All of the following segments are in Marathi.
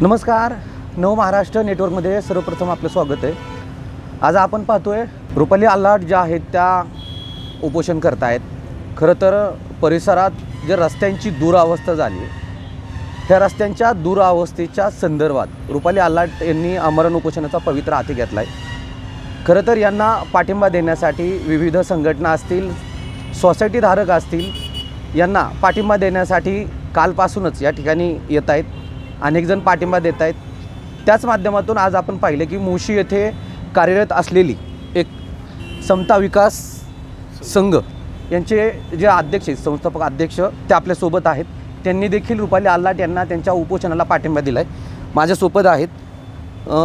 नमस्कार. नव महाराष्ट्र नेटवर्कमध्ये सर्वप्रथम आपलं स्वागत आहे. आज आपण पाहतो आहे रुपाली आल्हाट ज्या आहेत त्या उपोषण करतायत. खरं तर परिसरात जे रस्त्यांची दुरावस्था झाली आहे त्या रस्त्यांच्या दुरावस्थेच्या संदर्भात रुपाली आल्हाट यांनी आमरण उपोषणाचा पवित्र हाती घेतला आहे खरं तर यांना पाठिंबा देण्यासाठी विविध संघटना असतील सोसायटीधारक असतील यांना पाठिंबा देण्यासाठी कालपासूनच या ठिकाणी येत आहेत अनेक जण पाठिंबा देत आहेत. त्याच माध्यमातून आज आपण पाहिलं की मुळशी येथे कार्यरत असलेली एक समता विकास संघ यांचे जे अध्यक्ष आहेत संस्थापक अध्यक्ष ते आपल्यासोबत आहेत. त्यांनी देखील रुपाली आल्लाट यांना त्यांच्या उपोषणाला पाठिंबा दिला आहे माझ्यासोबत आहेत.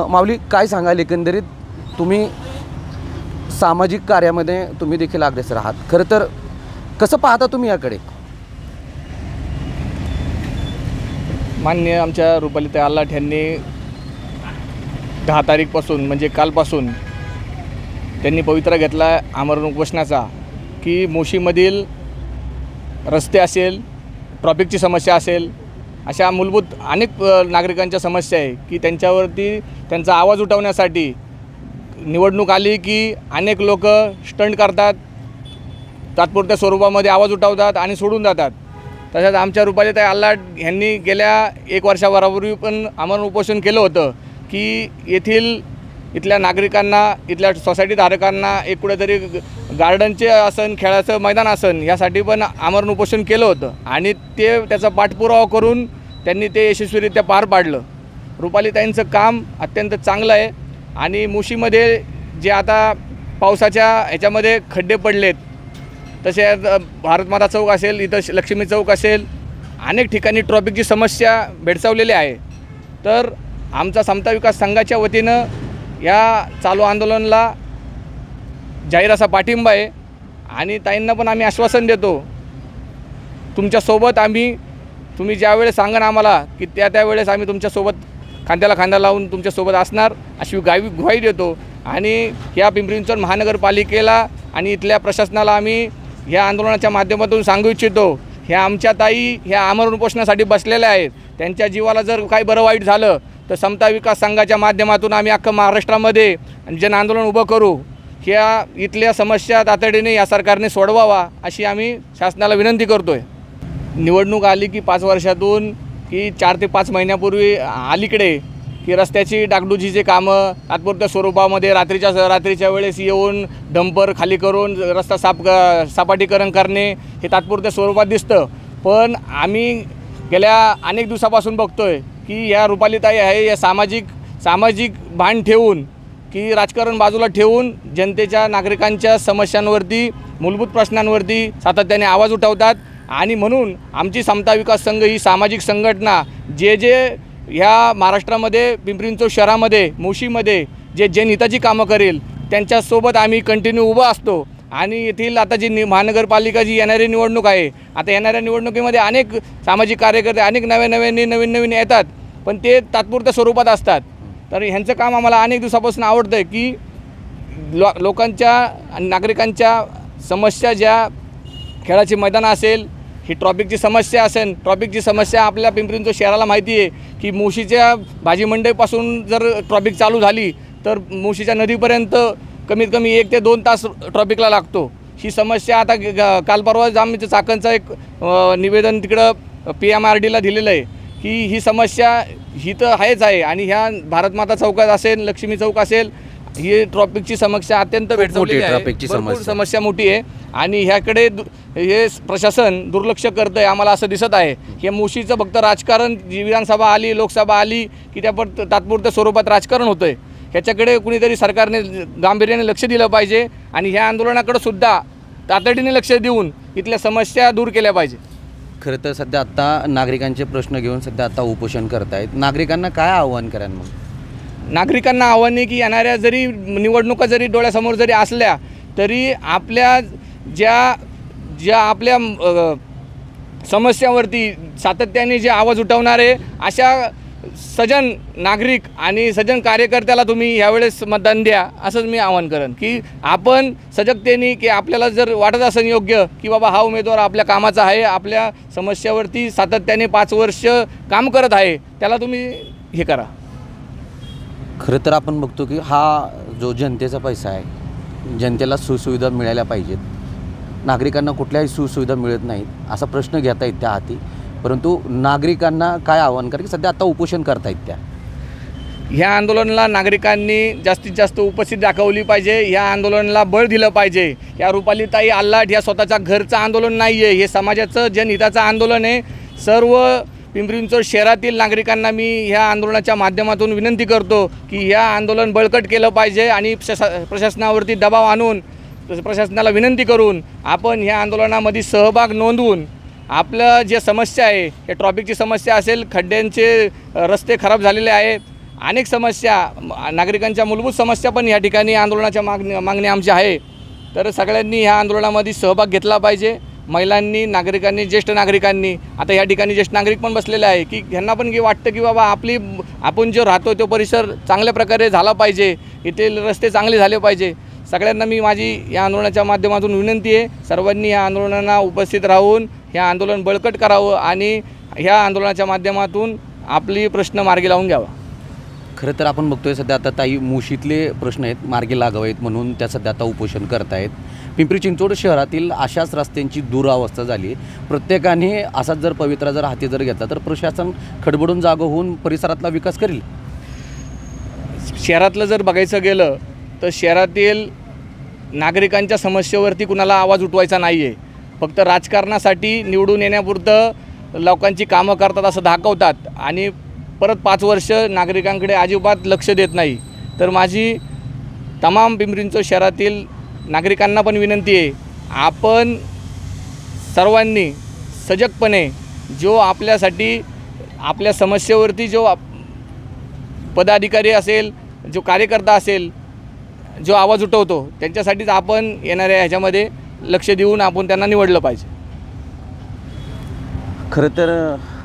माऊली काय सांगाल? एकंदरीत तुम्ही सामाजिक कार्यामध्ये तुम्ही देखील अग्रेसर आहात. खरं तर कसं पाहता तुम्ही याकडे? मान्य आमच्या रुपालीताई अल्लाठ यांनी दहा तारीखपासून म्हणजे कालपासून त्यांनी पवित्रा घेतला आमरण उपोषणाचा की मोशीमधील रस्ते असेल ट्रॉफिकची समस्या असेल अशा मूलभूत अनेक नागरिकांच्या समस्या आहे की त्यांच्यावरती त्यांचा आवाज उठवण्यासाठी निवडणूक आली की अनेक लोक स्टंट करतात तात्पुरत्या स्वरूपामध्ये आवाज उठवतात आणि सोडून जातात. तसंच आमच्या रुपालीताई आल्हाट ह्यांनी गेल्या एक वर्षाभरापूर्वी पण आमरण उपोषण केलं होतं की येथील इथल्या नागरिकांना इथल्या सोसायटी धारकांना एक कुठेतरी गार्डनचे आसन खेळाचं मैदान आसन यासाठी पण आमरण उपोषण केलं होतं. आणि ते त्याचा पाठपुरावा करून त्यांनी ते यशस्वीरित्या पार पाडलं. रुपालीताईंचं काम अत्यंत चांगलं आहे. आणि मुशीमध्ये जे आता पावसाच्या ह्याच्यामध्ये खड्डे पडलेत तसे भारतमाता चौक असेल इथं लक्ष्मी चौक असेल अनेक ठिकाणी ट्रॉफिकची समस्या भेडसावलेली आहे. तर आमचा समता विकास संघाच्या वतीनं या चालू आंदोलनाला जाहीर असा पाठिंबा आहे आणि ताईंना पण आम्ही आश्वासन देतो. तुमच्यासोबत आम्ही तुम्ही ज्यावेळेस सांगा आम्हाला की त्या त्यावेळेस आम्ही तुमच्यासोबत खांद्याला खांदा लावून तुमच्यासोबत असणार अशी गावी ग्वाही देतो. आणि या पिंपरी चिंचवड महानगरपालिकेला आणि इथल्या प्रशासनाला आम्ही ह्या आंदोलनाच्या माध्यमातून सांगू इच्छितो ह्या आमच्या ताई ह्या आमरण उपोषणासाठी बसलेल्या आहेत. त्यांच्या जीवाला जर काही बरं वाईट झालं तर समता विकास संघाच्या माध्यमातून आम्ही अख्खं महाराष्ट्रामध्ये जन आंदोलन उभं करू. ह्या इथल्या समस्या तातडीने या सरकारने सोडवावा अशी आम्ही शासनाला विनंती करतोय. निवडणूक आली की पाच वर्षातून की चार ते पाच महिन्यापूर्वी अलीकडे की रस्त्याची डागडुजीचे कामं तात्पुरत्या स्वरूपामध्ये रात्रीच्या रात्रीच्या वेळेस येऊन डंपर खाली करून रस्ता साप क- सपाटीकरण करणे हे तात्पुरत्या स्वरूपात दिसतं. पण आम्ही गेल्या अनेक दिवसापासून बघतो आहे की या रुपालीताई आहे या सामाजिक सामाजिक भान ठेवून की राजकारण बाजूला ठेवून जनतेच्या नागरिकांच्या समस्यांवरती मूलभूत प्रश्नांवरती सातत्याने आवाज उठवतात. आणि म्हणून आमची समता विकास संघ ही सामाजिक संघटना जे जे ह्या महाराष्ट्रामध्ये पिंपरींचो शहरामध्ये मोशीमध्ये जे जनहिताची कामं करेल त्यांच्यासोबत आम्ही कंटिन्यू उभं असतो. आणि येथील आता जी नि महानगरपालिका जी येणारी निवडणूक आहे आता येणाऱ्या निवडणुकीमध्ये अनेक सामाजिक कार्यकर्ते अनेक नवे नव्याने नवीन नवीन येतात पण ते तात्पुरत्या स्वरूपात असतात. तर ह्यांचं काम आम्हाला अनेक दिवसापासून आवडतं आहे की लो लोकांच्या आणि नागरिकांच्या समस्या ज्या खेळाची मैदानं असेल ही ट्रॉफिकची समस्या असेल ट्रॉफिकची समस्या आपल्या पिंपरींचो शहराला माहिती आहे की मुशीच्या भाजी मंडईपासून जर ट्रॉफिक चालू झाली तर मुशीच्या नदीपर्यंत कमीत कमी एक ते दोन तास ट्रॉफिकला लागतो. ही समस्या आता काल परवाच आम्ही चाकणचं एक निवेदन तिकडं पी एम आर डीला दिलेलं आहे की ही समस्या ही तर आहेच आहे. आणि ह्या भारतमाता चौकात असेल लक्ष्मी चौक असेल ही ट्रॉफिकची समस्या अत्यंत भेडसावलेली आहे ट्रॉफिकची भरपूर समस्या. समस्या मोठी आहे. आणि ह्याकडे दु- हे प्रशासन दुर्लक्ष करतं आहे आम्हाला असं दिसत आहे. हे मुशीचं फक्त राजकारण जी विधानसभा आली लोकसभा आली की त्या पण तात्पुरत्या स्वरूपात राजकारण होतं आहे ह्याच्याकडे कुणीतरी सरकारने गांभीर्याने लक्ष दिलं पाहिजे आणि ह्या आंदोलनाकडे सुद्धा तातडीने लक्ष देऊन इथल्या समस्या दूर केल्या पाहिजे. खरं तर सध्या आत्ता नागरिकांचे प्रश्न घेऊन सध्या आता उपोषण करतायत. नागरिकांना काय आव्हान कराल मग? नागरिकांना आव्हान आहे की येणाऱ्या जरी निवडणुका जरी डोळ्यासमोर जरी असल्या तरी आपल्या ज्या ज्या आपल्या समस्यावरती सातत्याने जे आवाज उठवणारे अशा सजन नागरिक आणि सजन कार्यकर्त्याला तुम्ही यावेळेस मतदान द्या असंच मी आवाहन करेन की आपण सजगतेने की आपल्याला जर वाटत असेल योग्य की बाबा हा उमेदवार आपल्या कामाचा आहे आपल्या समस्यावरती सातत्याने पाच वर्ष काम करत आहे त्याला तुम्ही हे करा. खरं तर आपण बघतो की हा जो जनतेचा पैसा आहे जनतेला सुसुविधा मिळाल्या पाहिजेत. नागरिकांना कुठल्याही सुसुविधा मिळत नाहीत असा प्रश्न घेता येत त्या हाती. परंतु नागरिकांना काय आव्हान करा की सध्या आता उपोषण करतायत त्या. ह्या आंदोलनाला नागरिकांनी जास्तीत जास्त उपस्थित दाखवली पाहिजे ह्या आंदोलनाला बळ दिलं पाहिजे. या रुपालीताई आल्लाट ह्या स्वतःच्या घरचं आंदोलन नाही आहे हे समाजाचं जनहिताचं आंदोलन आहे. सर्व पिंपरी शहरातील नागरिकांना मी ह्या आंदोलनाच्या माध्यमातून विनंती करतो की ह्या आंदोलन बळकट केलं पाहिजे आणि प्रशा प्रशासनावरती दबाव आणून प्रशासनाला विनंती करून आपण ह्या आंदोलनामध्ये सहभाग नोंदवून आपलं जे समस्या आहे हे ट्रॉफिकची समस्या असेल खड्ड्यांचे रस्ते खराब झालेले आहेत अनेक समस्या नागरिकांच्या मूलभूत समस्या पण या ठिकाणी आंदोलनाच्या मागणी मागणी आमची आहे. तर सगळ्यांनी ह्या आंदोलनामध्ये सहभाग घेतला पाहिजे. महिलांनी नागरिकांनी ज्येष्ठ नागरिकांनी आता या ठिकाणी ज्येष्ठ नागरिक पण बसलेले आहे की ह्यांना पण की वाटतं की बाबा आपली आपण जो राहतो तो परिसर चांगल्या प्रकारे झाला पाहिजे इथे रस्ते चांगले झाले पाहिजे. सगळ्यांना मी माझी या आंदोलनाच्या माध्यमातून विनंती आहे सर्वांनी या आंदोलनांना उपस्थित राहून हे आंदोलन बळकट करावं आणि ह्या आंदोलनाच्या माध्यमातून आपली प्रश्न मार्गी लावून घ्यावा. खरं तर आपण बघतोय सध्या आता ताई मुशीतले प्रश्न आहेत मार्गी लागावेत म्हणून त्या सध्या आता उपोषण करतायत. पिंपरी चिंचवड शहरातील अशाच रस्त्यांची दुरावस्था झाली प्रत्येकाने असाच जर पवित्रा जर हाती जर घेतला तर प्रशासन खडबडून जागं होऊन परिसरातला विकास करेल? शहरातलं जर बघायचं गेलं तर शहरातील नागरिकांच्या समस्येवरती कुणाला आवाज उठवायचा नाही आहे फक्त राजकारणासाठी निवडून येण्यापुरतं लोकांची कामं करतात असं दाखवतात आणि परत पाच वर्ष नागरिकांकडे अजिबात लक्ष देत नाही. तर माझी तमाम पिंपरींचं शहरातील नागरिकांना पण विनंती आहे. आपण सर्वांनी सजगपणे जो आपल्यासाठी आपल्या समस्येवरती जो आप- पदाधिकारी असेल जो कार्यकर्ता असेल जो आवाज उठवतो त्यांच्यासाठीच आपण येणाऱ्या ह्याच्यामध्ये लक्ष देऊन आपण त्यांना निवडलं पाहिजे. खरं तर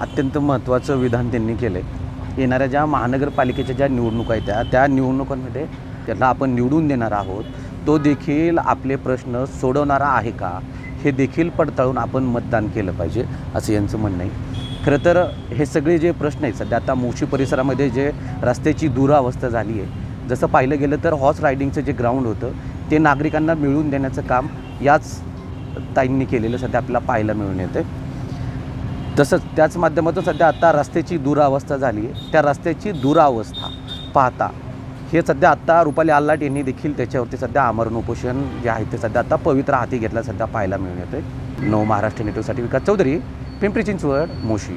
अत्यंत महत्त्वाचं विधान त्यांनी केलं आहे येणाऱ्या ज्या महानगरपालिकेच्या ज्या निवडणुका आहेत त्या त्या निवडणुकांमध्ये त्यांना आपण निवडून देणार आहोत. तो देखील आपले प्रश्न सोडवणारा आहे का? हे देखील पडताळून आपण मतदान केलं पाहिजे असं यांचं म्हणणं आहे. खरं तर हे सगळे जे प्रश्न आहेत सध्या आता मोशी परिसरामध्ये जे रस्त्याची दुरावस्था झाली आहे जसं पाहिलं गेलं तर हॉर्स रायडिंगचं जे ग्राउंड होतं ते नागरिकांना मिळवून देण्याचं काम याच ताईंनी केलेलं सध्या आपल्याला पाहायला मिळून येतं तसंच त्याच माध्यमातून सध्या आता रस्त्याची दुरावस्था झाली आहे. त्या रस्त्याची दुरावस्था पाहता हे सध्या आत्ता रुपाली आल्लाट यांनी देखील त्याच्यावरती सध्या आमरण उपोषण जे आहे ते सध्या आता पवित्र हाती घेतला सध्या पाहायला मिळून येते नव महाराष्ट्र नेटवर्कसाठी विकास चौधरी पिंपरी चिंचवड मोशी.